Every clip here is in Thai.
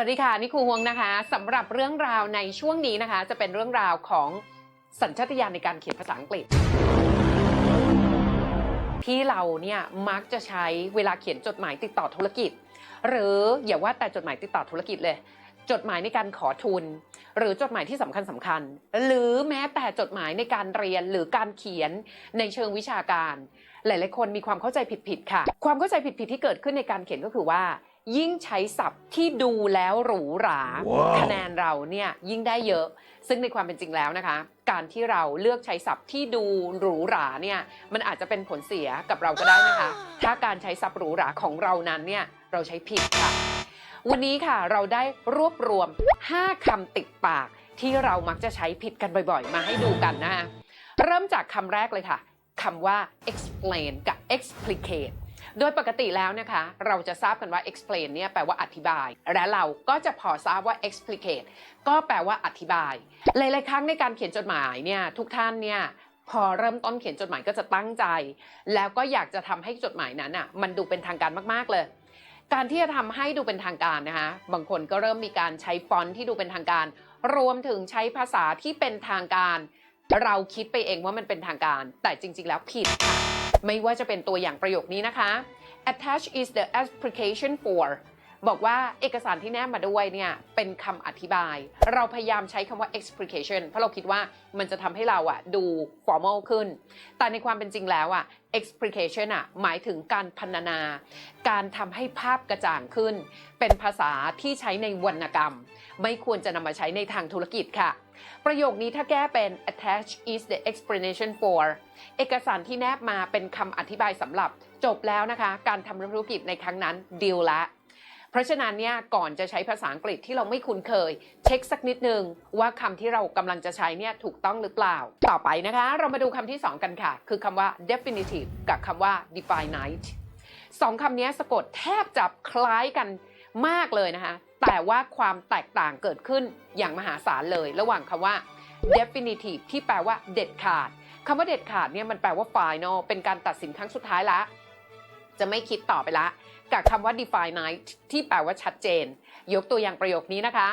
วัสดีค่ะ นี่ครูฮวงนะคะสำหรับเรื่องราวในช่วงนี้นะคะ จะเป็นเรื่องราวของสัญชาตญาณในการเขียนภาษาอังกฤษ ที่เราเนี่ยมักจะใช้เวลาเขียนจดหมายติดต่อธุรกิจ หรืออย่าว่าแต่จดหมายติดต่อธุรกิจเลย จดหมายในการขอทุน หรือจดหมายที่สำคัญสำคัญ หรือแม้แต่จดหมายในการเรียนหรือการเขียนในเชิงวิชาการ หลาย ๆ คนมีความเข้าใจผิด ๆ ค่ะ ความเข้าใจผิด ๆ ที่เกิดขึ้นในการเขียนก็คือว่ายิ่งใช้ศัพท์ที่ดูแล้วหรูหราว้าวคะแนนเราเนี่ยยิ่งได้เยอะ ซึ่งในความเป็นจริงแล้วนะคะ การที่เราเลือกใช้ศัพท์ที่ดูหรูหราเนี่ยมันอาจจะเป็นผลเสียกับเราก็ได้นะคะ ถ้าการใช้ศัพท์หรูหราของเรานั้นเนี่ยเราใช้ผิดค่ะ วันนี้ค่ะเราได้รวบรวม 5คำติดปาก ที่เรามักจะใช้ผิดกันบ่อยๆ มาให้ดูกันนะคะเริ่มจากคำแรกเลยค่ะคำว่า explain กับ explicate โดยปกติแล้วนะคะ เราจะทราบกันว่า explain เนี่ยแปลว่าอธิบาย และเราก็จะพอทราบว่า explicate ก็แปลว่าอธิบาย หลาย ๆ ครั้งในการเขียนจดหมายเนี่ยทุกท่านเนี่ยพอเริ่มต้นเขียนจดหมายก็จะตั้งใจ แล้วก็อยากจะทำให้จดหมายนั้นอะมันดูเป็นทางการมาก ๆ เลย การที่จะทำให้ดูเป็นทางการนะคะบางคนก็เริ่มมีการใช้ฟอนต์ที่ดูเป็นทางการ รวมถึงใช้ภาษาที่เป็นทางการ เราคิดไปเองว่ามันเป็นทางการ แต่จริง ๆ แล้วผิดค่ะ ไม่ว่าจะเป็นตัวอย่างประโยคนี้นะคะ attach is the application for บอกว่าเอกสารที่แนบมาด้วยเนี่ยเป็นคำอธิบาย เราพยายามใช้คำว่า explication เพราะเราคิดว่ามันจะทำให้เราอะดู formal ขึ้น แต่ในความเป็นจริงแล้วอะ explication อะหมายถึงการพรรณนา การทำให้ภาพกระจ่างขึ้น เป็นภาษาที่ใช้ในวรรณกรรม ไม่ควรจะนำมาใช้ในทางธุรกิจค่ะ ประโยคนี้ถ้าแก้เป็น attach is the explanation for เอกสารที่แนบมาเป็นคำอธิบายสำหรับจบแล้วนะคะ การทำธุรกิจในครั้งนั้นดีลละ ราะฉะนั้นเนี่ยก่อนจะใช้ภาษาอังกฤษที่เราไม่คุ้นเคย เช็คสักนิดนึงว่าคำที่เรากำลังจะใช้เนี่ยถูกต้องหรือเปล่า ต่อไปนะคะ เรามาดูคำที่ 2 กันค่ะ คือคำว่า definitive กับคำว่า definite สองคำนี้สะกดแทบจะคล้ายกันมากเลยนะคะ แต่ว่าความแตกต่างเกิดขึ้นอย่างมหาศาลเลย ระหว่างคำว่า definitive ที่แปลว่าเด็ดขาดคำว่าเด็ดขาดเนี่ยมันแปลว่า final เป็นการตัดสินครั้งสุดท้ายละ จะไม่คิดต่อไปละ กับคำว่า definite ที่แปลว่าชัดเจน ยกตัวอย่างประโยคนี้นะคะ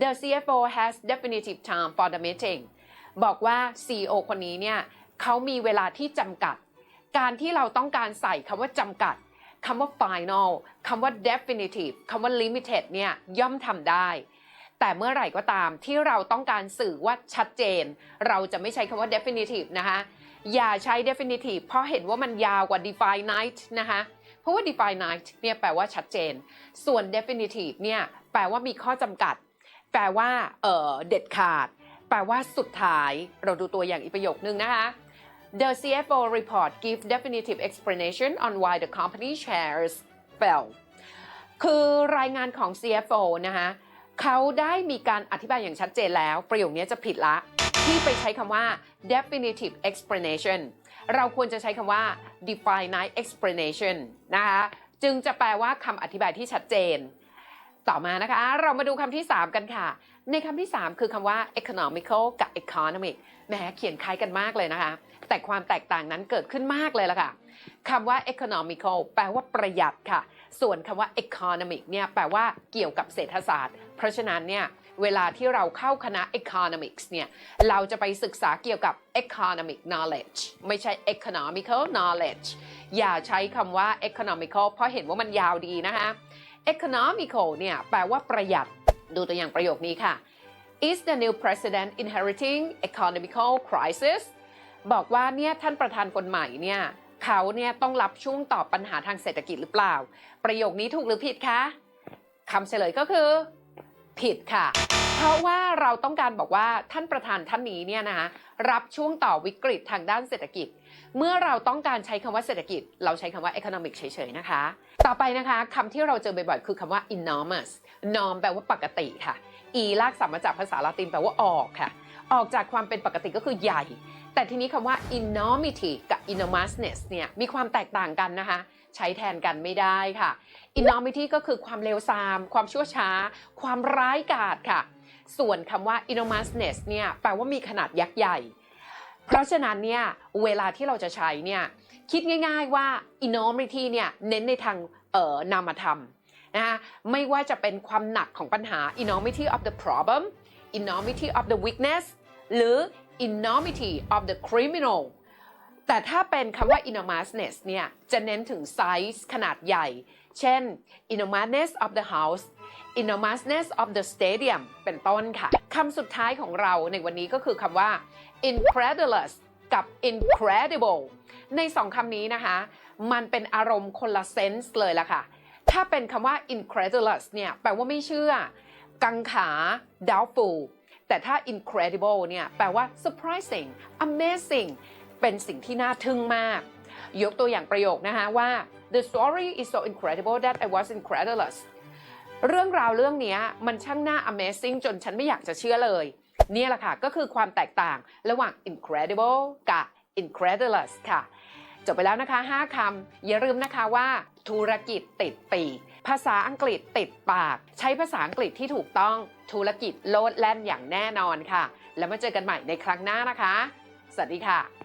The CFO has definitive time for the meeting บอกว่า CEO คนนี้เนี่ยเขามีเวลาที่จำกัด การที่เราต้องการใส่คำว่าจำกัดคำว่า final คำว่า definitive คำว่า limited เนี่ยย่อมทำได้ แต่เมื่อไหร่ก็ตามที่เราต้องการสื่อว่าชัดเจน เราจะไม่ใช้คำว่า definitive นะคะ อย่าใช้ definitive เพราะเห็นว่ามันยาวกว่า definite นะคะเพราะว่า definite เนี่ยแปลว่าชัดเจน ส่วน definitive เนี่ยแปลว่ามีข้อจำกัด แปลว่าเออเด็ดขาด แปลว่าสุดท้ายเราดูตัวอย่างอีกประโยคนึงนะคะ The CFO report give definitive explanation on why the company shares fell คือรายงานของ CFO นะคะเขาได้มีการอธิบายอย่างชัดเจนแล้ว ประโยคนี้จะผิดละ ที่ไปใช้คำว่า definitive explanation เราควรจะใช้คำว่า definite explanation นะคะจึงจะแปลว่าคำอธิบายที่ชัดเจน ต่อมานะคะ เรามาดูคำที่ 3 กันค่ะ ในคำที่ 3 คือคำว่า economical กับ economic แหมเขียนคล้ายกันมากเลยนะคะ แต่ความแตกต่างนั้นเกิดขึ้นมากเลยล่ะค่ะคำว่า economical แปลว่าประหยัดค่ะ ส่วนคำว่า economic เนี่ยแปลว่าเกี่ยวกับเศรษฐศาสตร์ เพราะฉะนั้นเนี่ยเวลาที่เราเข้าคณะ economics เนี่ยเราจะไปศึกษาเกี่ยวกับ economic knowledge ไม่ใช่ economical knowledge อย่าใช้คำว่า economical เพราะเห็นว่ามันยาวดีนะคะ economical เนี่ยแปลว่าประหยัด ดูตัวอย่างประโยคนี้ค่ะ Is the new president inheriting economical crisis บอกว่าเนี่ยท่านประธานคนใหม่เนี่ย เขาเนี่ยต้องรับช่วงต่อปัญหาทางเศรษฐกิจหรือเปล่า ประโยคนี้ถูกหรือผิดคะคำเฉลยก็คือ ผิดค่ะ เพราะว่าเราต้องการบอกว่าท่านประธานท่านนี้เนี่ยนะคะรับช่วงต่อวิกฤตทางด้านเศรษฐกิจ เมื่อเราต้องการใช้คำว่าเศรษฐกิจ เราใช้คำว่า economic เฉยๆนะคะ ต่อไปนะคะคำที่เราเจอบ่อยๆ คือคำว่า enormous norm แปลว่าปกติค่ะ e ลากศัพท์มาจากภาษาละตินแปลว่าออกค่ะ ออกจากความเป็นปกติก็คือใหญ่ แต่ทีนี้คำว่า enormity กับ enormousness เนี่ยมีความแตกต่างกันนะคะ ใช้แทนกันไม่ได้ค่ะ enormity ก็คือความเลวทราม ความชั่วช้า ความร้ายกาจค่ะ ส่วนคำว่า enormousness เนี่ยแปลว่ามีขนาดยักษ์ใหญ่ เพราะฉะนั้นเนี่ยเวลาที่เราจะใช้เนี่ยคิดง่าย ๆว่า enormity เนี่ยเน้นในทางเอ่อนามธรรมนะคะไม่ว่าจะเป็นความหนักของปัญหา enormity of the problem enormity of the weakness หรือ enormity of the criminal แต่ถ้าเป็นคำว่า enormousness เนี่ย จะเน้นถึงไซส์ขนาดใหญ่ เช่น enormousness of the house enormousness of the stadium เป็นต้นค่ะ คำสุดท้ายของเราในวันนี้ก็คือคำว่า incredulous กับ incredible ในสองคำนี้นะคะ มันเป็นอารมณ์คนละเซนส์เลยละค่ะ ถ้าเป็นคำว่า incredulous เนี่ย แปลว่าไม่เชื่อ กังขา doubtful แต่ถ้า incredible เนี่ยแปลว่า surprising amazing เป็นสิ่งที่น่าทึ่งมาก ยกตัวอย่างประโยคนะคะว่า the story is so incredible that I was incredulous เรื่องราวเรื่องนี้มันช่างน่า amazing จนฉันไม่อยากจะเชื่อเลยเนี่ยแหละค่ะ ก็คือความแตกต่างระหว่าง incredible กับ incredulous ค่ะ จบไปแล้วนะคะ 5คำอย่าลืมนะคะว่า ธุรกิจติดปีก ภาษาอังกฤษติดปาก ใช้ภาษาอังกฤษที่ถูกต้องธุรกิจโลดแล่นอย่างแน่นอนค่ะ แล้วมาเจอกันใหม่ในครั้งหน้านะคะ สวัสดีค่ะ